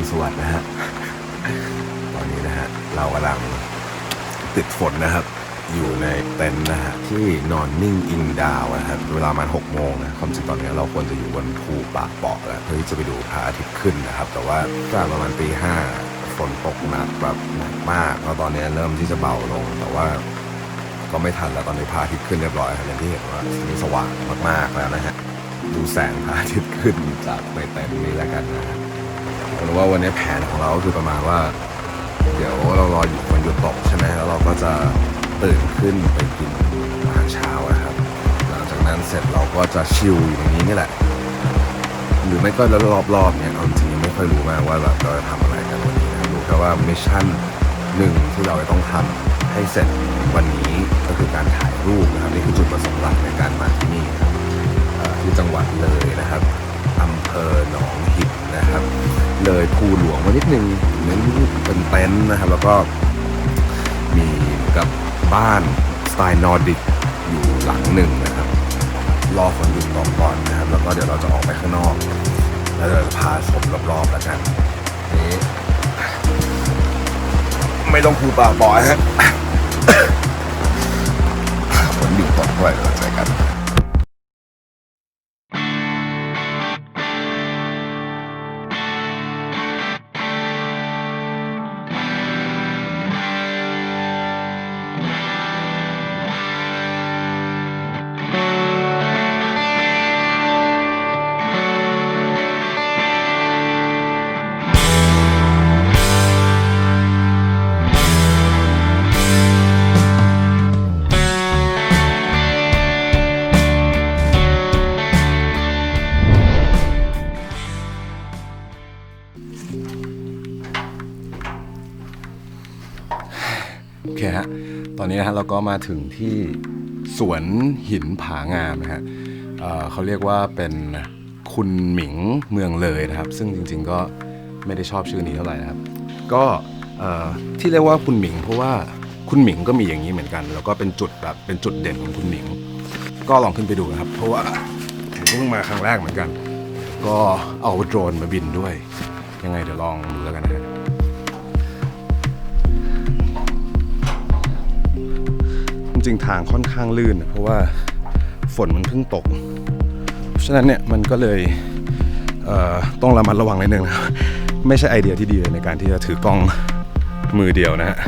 นสวัสดิ์นะฮะ ตอนนี้นะฮะ เรากำลังติดฝนนะครับ อยู่ในเต็นท์นะฮะ ที่นอนนิ่งอิงดาวนะครับเวลามันหกโมงนะความจริงตอนนี้เราควรจะอยู่บนภูปากเปาะแล้วเพื่อที่จะไปดูพระอาทิตย์ขึ้นนะครับ แต่ว่าก็ประมาณตีห้าฝนตกหนักแบบหนักมากแล้วตอนนี้เริ่มที่จะเบาลง แต่ว่าก็ไม่ทันแล้วตอนนี้พระอาทิตย์ขึ้นเรียบร้อยครับอย่างที่เห็นว่าสีสว่างมากๆแล้วนะฮะดูแสงพระอาทิตย์ขึ้นจากในเต็นท์นี้แล้วกันนะฮะ ผมรู้ว่าวันนี้แผนของเราคือประมาณว่า เดี๋ยวเรารออยู่ฝนหยุดตกใช่ไหมแล้วเราก็จะตื่นขึ้นไปกินอาหารเช้านะครับ หลังจากนั้นเสร็จเราก็จะชิลอยู่ตรงนี้นี่แหละ หรือไม่ก็แล้วรอบๆเนี่ยเอาจริงๆไม่ค่อยรู้มากว่าแบบเราจะทำอะไรกันวันนี้นะรู้แค่ว่ามิชชั่นหนึ่งที่เราจะต้องทำให้เสร็จวันนี้ก็คือการถ่ายรูปนะครับนี่คือจุดประสงค์หลักในการมาที่นี่ครับที่จังหวัดเลยนะครับอำเภอหนอง เลยภูหลวงมานิดนึงเน้นเป็นเต็นท์นะครับ แล้วก็มีกับบ้านสไตล์นอร์ดิกอยู่หลังหนึ่งนะครับ รอฝนหยุดตกก่อนนะครับ แล้วก็เดี๋ยวเราจะออกไปข้างนอก แล้วเราจะพาชมรอบๆแล้วกันนี่ไม่ต้องคูป่าบอยฮะฝนหยุดตกด้วยเดี๋ยวเราเจอกัน นะฮะเราก็มาถึงที่สวนหินผางามนะฮะเเขาเรียกว่าเป็นคุณหมิงเมืองเลยนะครับ ซึ่งจริงๆก็ไม่ได้ชอบชื่อนี้เท่าไหร่นะครับ ก็ที่เรียกว่าคุณหมิง เพราะว่าคุณหมิงก็มีอย่างนี้เหมือนกัน แล้วก็เป็นจุดแบบเป็นจุดเด่นของคุณหมิง ก็ลองขึ้นไปดูนะครับ เพราะว่าผมเพิ่งมาครั้งแรกเหมือนกัน ก็เอาโดรนมาบินด้วย ยังไงเดี๋ยวลองดูแล้วกันนะ จริงทางค่อนข้างลื่น เพราะว่าฝนมันเพิ่งตก เพราะฉะนั้นเนี่ยมันก็เลยเต้องระมัดระวังนิดนึงนะไม่ใช่ไอเดียที่ดีเลยในการที่จะถือกล้องมือเดียวนะฮะ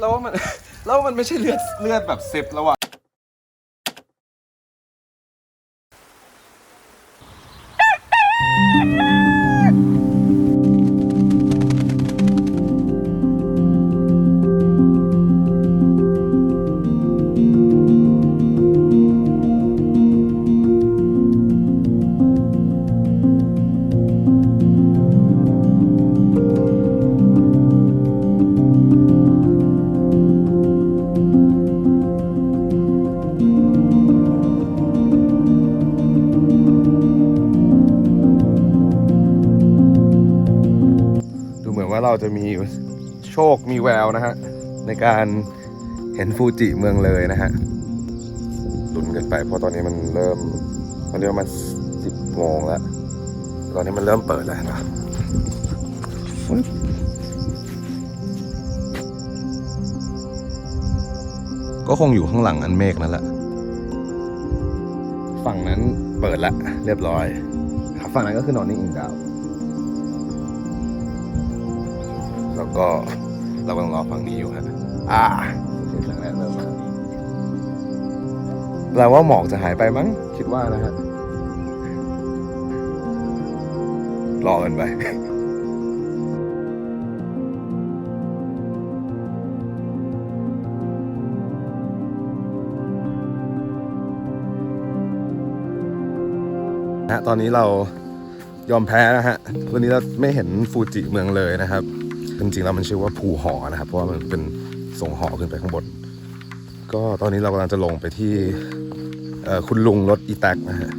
แล้วมัน แล้วมันไม่ใช่เลือดเลือดแบบซิปแล้วอะ เราจะมีโชคมีแววนะฮะในการเห็นฟูจิเมืองเลยนะฮะลุ้นกันไปเพราะตอนนี้มันเริ่มตอนนี้ประมาณสิบโมงแล้ว ตอนนี้มันเริ่มเปิดแล้วนะก็คงอยู่ข้างหลังอันเมฆนั่นแหละ ฝั่งนั้นเปิดแล้วเรียบร้อยครับฝั่งนั้นก็คือนอนนิ่งอิงดาว แล้วก็เรากำลังรอฝั่งนี้อยู่ฮะอ่าโอเคแสงแรกเริ่มมาแปลว่าหมอกจะหายไปมั้งคิดว่านะฮะรอกันไปนะตอนนี้เรายอมแพ้นะฮะ วันนี้เราไม่เห็นฟูจิเมืองเลยนะครับ จริงๆแล้วมันชื่อว่าภูหอนะครับ เพราะว่ามันเป็นส่งหอขึ้นไปข้างบน ก็ตอนนี้เรากำลังจะลงไปที่คุณลุงรถอีแท็กนะฮะ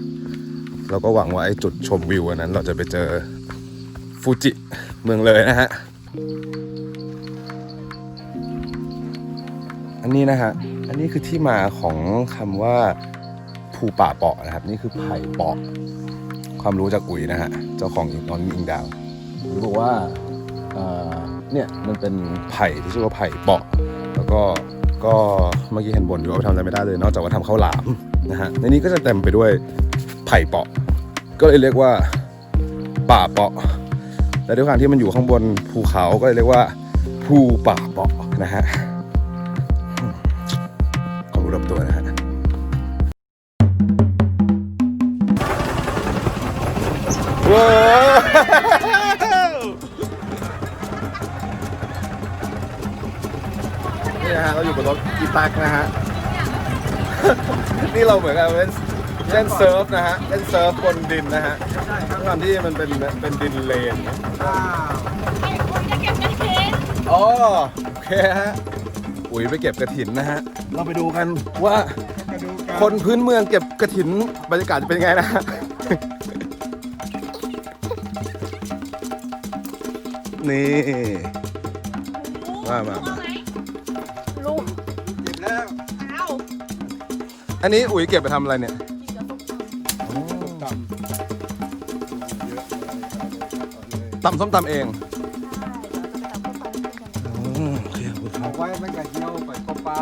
เราก็หวังว่าไอ้จุดชมวิวอันนั้น เราจะไปเจอฟูจิเมืองเลยนะฮะ อันนี้นะฮะ อันนี้คือที่มาของคำว่าภูป่าเปาะนะครับ นี่คือไผ่เปาะ ความรู้จากอุ๋ยนะฮะ เจ้าของนอนอิงดาวอุ๋ยบอกว่า เนี่ยมันเป็นไผ่ที่ชื่อว่าไผ่เปาะ แล้วก็ก็เมื่อกี้เห็นบนอยู่ว่าทำอะไรไม่ได้เลยนอกจากว่าทำข้าวหลามนะฮะในนี้ก็จะเต็มไปด้วยไผ่เปาะ ก็เลยเรียกว่าป่าเปาะและด้วยความที่มันอยู่ข้างบนภูเขาก็เลยเรียกว่าภูป่าเปาะนะฮะความรู้รอบตัวนะฮะว้า นี่นะฮะเราอยู่บนรถกีตักนะฮะ นี่เราเหมือนกับเล่นเล่นเซิร์ฟนะฮะเล่นเซิร์ฟบนดินนะฮะด้วยความที่มันเป็นเป็นดินเลนนะไอ้คุณจะเก็บกระเทียมอ๋อโอเคฮะอุ๋ยไปเก็บกระถินนะฮะ เราไปดูกันว่าคนพื้นเมืองเก็บกระถินบรรยากาศจะเป็นยังไงนะฮะนี่มามา อันนี้อุ๋ยเก็บไปทำอะไรเนี่ยต่ำเยอะเลยตำส้มตำเองเอาไว้ตั้งแต่เที่ยวไปก็เปล่า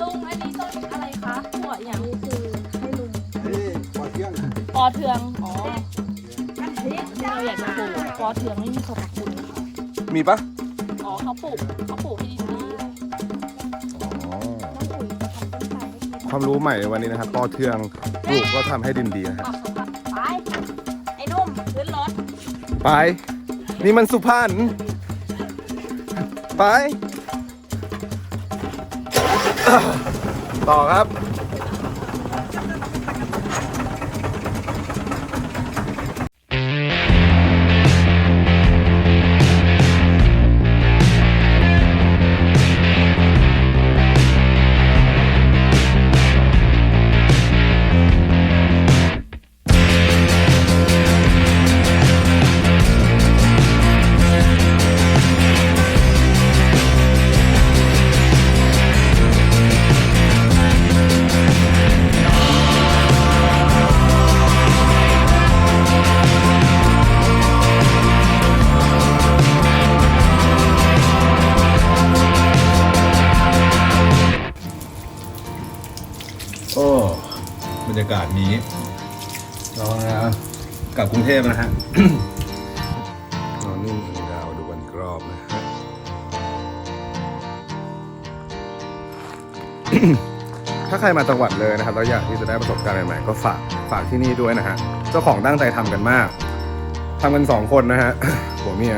ลุงอันนี้ต้นอะไรคะหัวอย่างนี้คือให้ลุงนี่พอเที่ยงปอเทืองอ๋อเราอยากจะปลูกปอเทืองไม่มีสรรพคุณนะคะมีปะอ๋อเขาปลูกเขาปลูก ความรู้ใหม่ในวันนี้นะครับปอเทืองปลูกก็ทำให้ดินดีนะฮะอะไปไอ้นุ่มขึ้นรถไป นี่มันสุพรรณไป ต่อครับ บรรยากาศนี้เรานะกลับกรุงเทพนะฮะ นอนนิ่งอิงดาวดูกันอีกรอบนะฮะถ้าใครมาจังหวัดเลยนะครับแล้วอยากที่จะได้ประสบการณ์ใหม่ๆก็ฝากฝากที่นี่ด้วยนะฮะเจ้าของตั้งใจทำกันมากทำกันสองคนนะฮะผัวเมีย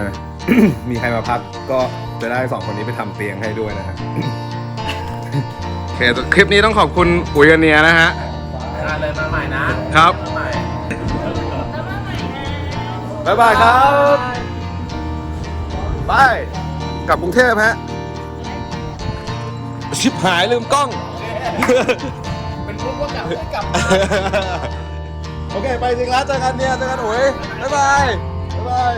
มีใครมาพักก็จะได้สองคนนี้ไปทำเตียงให้ด้วยนะฮะโอเคคลิปนี้ต้องขอบคุณอุ๋ยกับเนียนะฮะ งานเลยมาใหม่นะครับ มาใหม่บ๊ายบายครับบายกลับกรุงเทพฮะ ชิบหายลืมกล้อง เป็นพวกว่ากลับไม่กลับโอเค ไปจริงแล้วเจอกันเนี่ยเจอกันอุ๋ยบ๊ายบาย บ๊ายบาย